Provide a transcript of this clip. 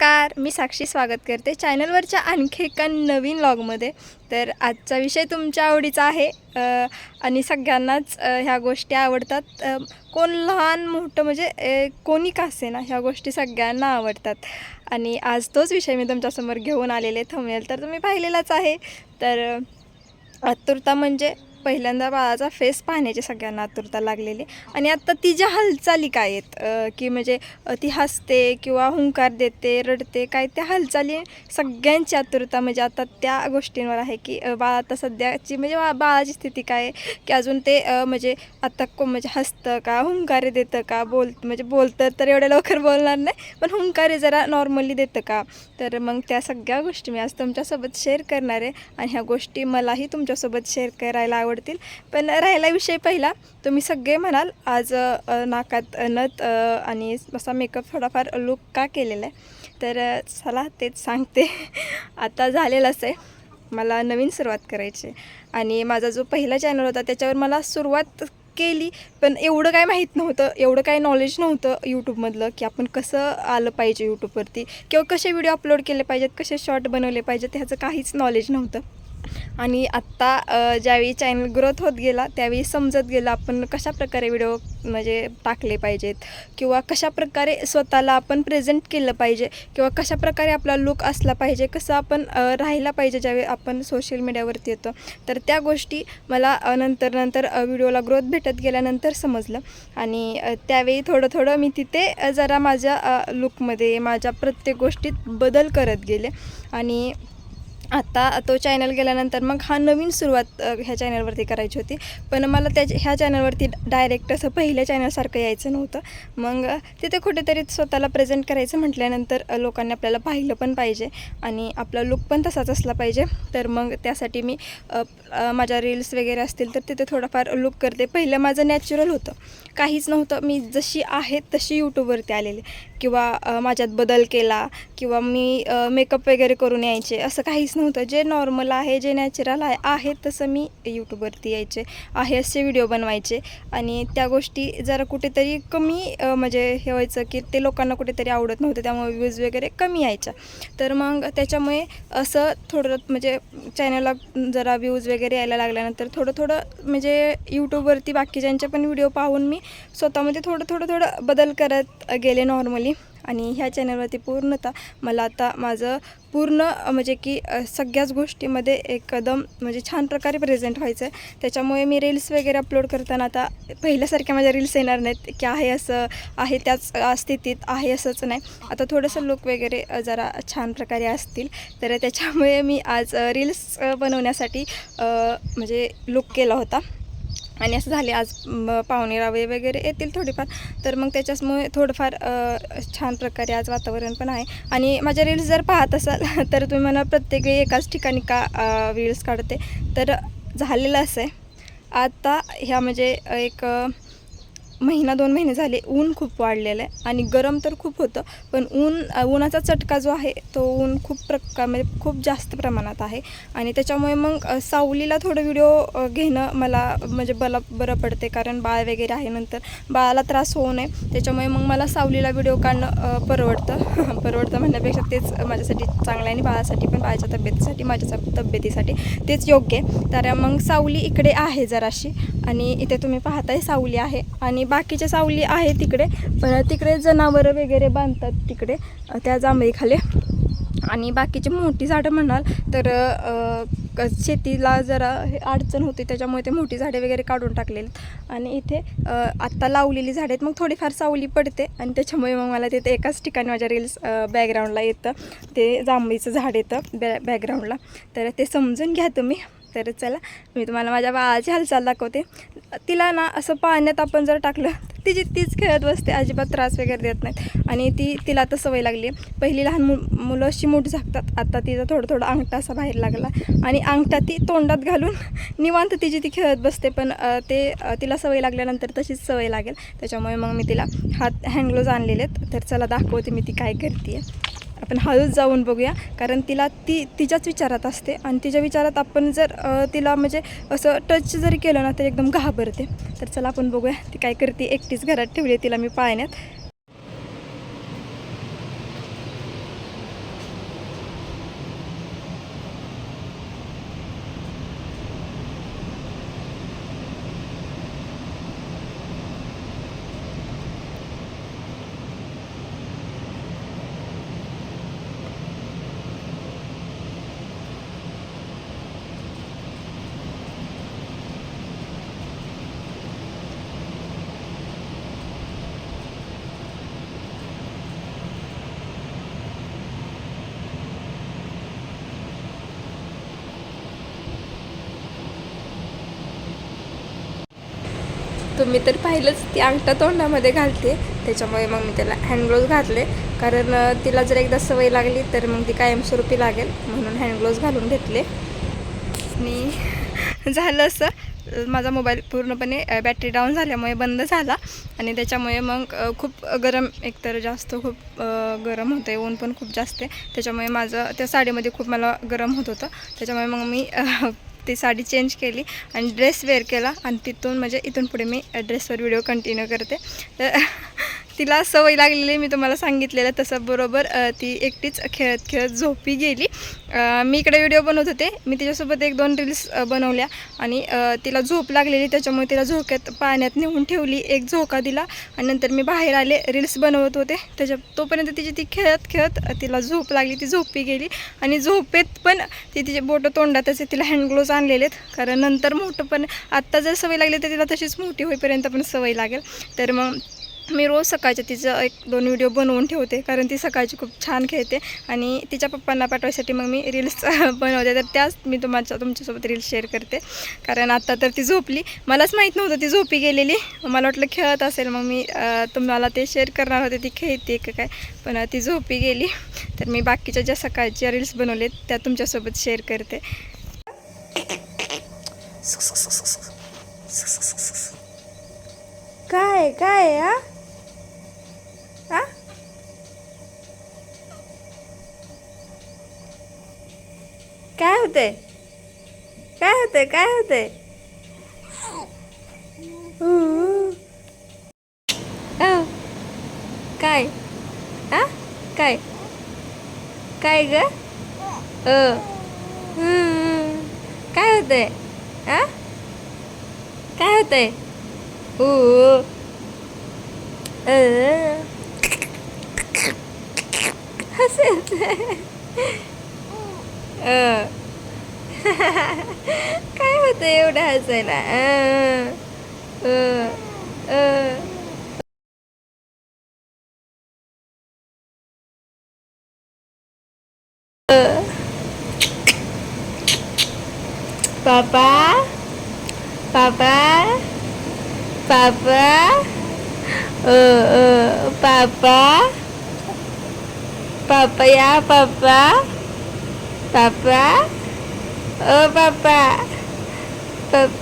नमस्कार मी साक्षी स्वागत करते चॅनलवरच्या आणखी एका नवीन लॉगमध्ये तर आजचा विषय तुमच्या आवडीचा आहे आणि सगळ्यांनाच ह्या गोष्टी आवडतात. कोण लहान मोठं म्हणजे कोणी का असेना ह्या गोष्टी सगळ्यांना आवडतात. आणि आज तोच विषय मी तुमच्यासमोर घेऊन आलेले थंबनेल तर तुम्ही पाहिलेलाच आहे. तर आतुरता म्हणजे पहिल्यांदा बाळाचा फेस पाहण्याची सगळ्यांना आतुरता लागलेली. आणि आता तिच्या हालचाली काय आहेत? की म्हणजे ती हसते किंवा हुंकार देते रडते काय त्या हालचाली सगळ्यांची आतुरता म्हणजे आता त्या गोष्टींवर आहे की बाळ आता सध्याची म्हणजे बा बाळाची स्थिती काय आहे? की अजून ते म्हणजे आता को म्हणजे हसतं का हुंकारे देतं का बोल म्हणजे बोलतं तर एवढ्या लवकर बोलणार नाही पण हुंकारे जरा नॉर्मली देतं का? तर मग त्या सगळ्या गोष्टी मी आज तुमच्यासोबत शेअर करणार आहे. आणि ह्या गोष्टी मलाही तुमच्यासोबत शेअर करायला आवडतील. पण राहिला विषय पहिला. तुम्ही सगळे म्हणाल आज नाकात नथ आणि असा मेकअप थोडाफार लुक का केलेला आहे? तर चला तेच सांगते. आता झालेलंच आहे. मला नवीन सुरुवात करायची आहे. आणि माझा जो पहिला चॅनल होता त्याच्यावर मला सुरुवात केली पण एवढं काय माहीत नव्हतं. एवढं काय नॉलेज नव्हतं यूट्यूबमधलं की आपण कसं आलं पाहिजे यूट्यूबवरती किंवा कसे व्हिडिओ अपलोड केले पाहिजेत कसे शॉर्ट बनवले पाहिजेत ह्याचं काहीच नॉलेज नव्हतं. आणि आत्ता ज्यावेळी चॅनल ग्रोथ होत गेला त्यावेळी समजत गेलं आपण कशाप्रकारे व्हिडिओ म्हणजे टाकले पाहिजेत किंवा कशा प्रकारे स्वतःला आपण प्रेझेंट केलं पाहिजे किंवा कशा प्रकारे आपला लुक असला पाहिजे कसं आपण राहिला पाहिजे ज्यावेळी आपण सोशल मीडियावरती येतो. तर त्या गोष्टी मला नंतर नंतर व्हिडिओला ग्रोथ भेटत गेल्यानंतर समजलं आणि त्यावेळी थोडं थोडं मी तिथे जरा माझ्या लुकमध्ये माझ्या प्रत्येक गोष्टीत बदल करत गेले आणि आता तो चॅनल गेल्यानंतर मग हा नवीन सुरुवात ह्या चॅनलवरती करायची होती. पण मला त्या ह्या चॅनलवरती डायरेक्ट असं पहिल्या चॅनलसारखं यायचं नव्हतं. मग तिथे कुठेतरी स्वतःला प्रेझेंट करायचं म्हटल्यानंतर लोकांनी आपल्याला पाहिलं पण पाहिजे आणि आपला लुक पण तसाच असला पाहिजे. तर मग त्यासाठी मी माझ्या रील्स वगैरे असतील तर तिथे थोडंफार लुक करते. पहिलं माझं नॅचरल होतं. काहीच नव्हतं. मी जशी आहे तशी यूट्यूबवरती आलेली. किंवा माझ्यात बदल केला किंवा मी मेकअप वगैरे करून यायचे असं काहीच नव्हतं जे नॉर्मल आहे जे नॅचरल आहे आहे तसं मी यूट्यूबवरती यायचे आहे असे व्हिडिओ बनवायचे. आणि त्या गोष्टी जरा कुठेतरी कमी म्हणजे हे व्हायचं की ते लोकांना कुठेतरी आवडत नव्हतं त्यामुळे व्ह्यूज वगैरे कमी यायच्या. तर मग त्याच्यामुळे असं थोडं म्हणजे चॅनलला जरा व्ह्यूज वगैरे यायला लागल्यानंतर थोडं थोडं म्हणजे यूट्यूबवरती बाकीच्यांचे पण व्हिडिओ पाहून मी स्वतःमध्ये थोडं थोडं थोडं बदल करत गेले नॉर्मली आणि ह्या चॅनलवरती पूर्णतः मला आता माझं पूर्ण म्हणजे की सगळ्याच गोष्टीमध्ये एकदम म्हणजे छान प्रकारे प्रेझेंट व्हायचं आहे. त्याच्यामुळे मी रील्स वगैरे अपलोड करताना आता पहिल्यासारख्या माझ्या रील्स येणार नाहीत की आहे असं आहे त्याच स्थितीत आहे असंच नाही. आता थोडंसं लुक वगैरे जरा छान प्रकारे असतील. तर त्याच्यामुळे मी आज रील्स बनवण्यासाठी म्हणजे लुक केला होता. आणि असं झाले आज पाहुणे रावे वगैरे येतील थोडीफार. तर मग त्याच्यामुळे थोडंफार छान प्रकारे आज वातावरण पण आहे. आणि माझ्या रील्स जर पाहत असाल तर तुम्ही मला प्रत्येक वेळी एकाच ठिकाणी का रील्स काढते. तर झालेलं असं आहे. आता ह्या म्हणजे एक महिना दोन महिने झाले ऊन खूप वाढलेलं आहे आणि गरम तर खूप होतं पण ऊन ऊनाचा उन्हाचा चटका जो आहे तो ऊन खूप प्रका म्हणजे खूप जास्त प्रमाणात आहे आणि त्याच्यामुळे मग सावलीला थोडं व्हिडिओ घेणं मला म्हणजे बला बरं पडते कारण बाळ वगैरे आहे नंतर बाळाला त्रास होऊ नये त्याच्यामुळे मग मला सावलीला व्हिडिओ काढणं परवडतं. परवडतं म्हणण्यापेक्षा तेच माझ्यासाठी चांगलं आहे आणि बाळासाठी पण बाळाच्या तब्येतीसाठी माझ्या तब्येतीसाठी तेच योग्य आहे. तर मग सावली इकडे आहे जराशी आणि इथे तुम्ही पाहताय सावली आहे आणि बाकीच्या सावली आहे तिकडे. पण तिकडे जनावरं वगैरे बांधतात तिकडे त्या जांभळीखाली. आणि बाकीची मोठी झाडं म्हणाल तर क- शेतीला जरा हे अडचण होती त्याच्यामुळे ते मोठी झाडे वगैरे काढून टाकलेली. आहेत. आणि इथे आत्ता लावलेली झाडं आहेत. मग थोडीफार सावली पडते. आणि त्याच्यामुळे मग मला तिथे एकाच ठिकाणी माझ्या रील्स बॅकग्राऊंडला येतं. ते जांभळीचं झाड येतं बॅ बॅकग्राऊंडला तर ते समजून घ्या तुम्ही. तर चला मी तुम्हाला माझ्या बाळाची हालचाल दाखवते. तिला ना असं पाण्यात आपण जर टाकलं तर तिची तीच खेळत बसते अजिबात त्रास वगैरे देत नाहीत. आणि ती तिला आता सवय लागली आहे पहिली लहान मु मुलं अशी मूठ झाकतात. आता तिचा थोडं थोडं अंगठा असा बाहेर लागला. आणि अंगठा ती तोंडात घालून निवांत तिची ती खेळत बसते. पण ते तिला सवय लागल्यानंतर तशीच सवय लागेल. त्याच्यामुळे मग मी तिला हात हँडग्लोज आणलेले आहेत. तर चला दाखवते मी ती काय करते आपण हळूच जाऊन बघूया. कारण तिला ती तिच्याच विचारात असते. आणि तिच्या विचारात आपण जर तिला म्हणजे असं टच जरी केलं ना तर एकदम घाबरते. तर चला आपण बघूया ती काय करते? एकटीच घरात ठेवली तिला मी पाळण्यात. तुम्ही तर पाहिलंच ती अंगठा तोंडामध्ये घालते. त्याच्यामुळे मग मी त्याला हँड घातले. कारण तिला जर एकदा सवय लागली तर मग ती कायमस्वरूपी लागेल. म्हणून हँडग्लोज घालून घेतले. आणि झालं असं. माझा मोबाईल पूर्णपणे बॅटरी डाऊन झाल्यामुळे बंद झाला. आणि त्याच्यामुळे मग खूप गरम एकतर जास्त खूप गरम होतं आहे ऊन पण खूप जास्त आहे. त्याच्यामुळे माझं त्या साडीमध्ये खूप मला गरम होत होतं. त्याच्यामुळे मग मी ती साडी चेंज केली आणि ड्रेस वेअर केला आणि तिथून म्हणजे इथून पुढे मी ड्रेसवर व्हिडिओ कंटिन्यू करते. तर तिला सवय लागलेली मी तुम्हाला सांगितलेलं तसं बरोबर. ती एकटीच खेळत खेळत झोपी गेली. मी इकडे व्हिडिओ बनवत होते. मी तिच्यासोबत एक दोन रील्स बनवल्या आणि तिला झोप लागलेली त्याच्यामुळे तिला झोक्यात पाण्यात नेऊन ठेवली एक झोका दिला आणि नंतर मी बाहेर आले रील्स बनवत होते. त्याच्या तोपर्यंत तिची ती खेळत खेळत तिला झोप लागली ती झोपी गेली आणि झोपेत पण ती तिचे बोटं तोंडातच तिला हँडग्लोव्हज आणलेले आहेत कारण नंतर मोठं पण आत्ता जर सवय लागली तर तिला तशीच मोठी होईपर्यंत पण सवय लागेल. तर मग मी रोज सकाळच्या तिचं एक दोन व्हिडिओ बनवून ठेवते कारण ती सकाळची खूप छान खेळते आणि तिच्या पप्पांना पाठवायसाठी मग मी रील्स बनवते. तर त्याच मी तुम्हाला तुमच्यासोबत रील्स शेअर करते. कारण आत्ता तर ती झोपली. मलाच माहीत नव्हतं ती झोपी गेलेली. मला वाटलं खेळत असेल. मग मी तुम्हाला ते शेअर करणार होते. ती खेळते का काय. पण ती झोपी गेली. तर मी बाकीच्या ज्या सकाळच्या रील्स बनवले त्या तुमच्यासोबत शेअर करते. काय काय हा? काय होतंय काय होतंय काय होतंय अ, काय आ काय काय ग अ हम्म. काय होतंय आ काय होतंय ऊ अ हसे अ काय होतं एवढं हसायला अ अ अ पापा पापा पापा अ अ पापा पापा या 呃，爸爸，爸爸。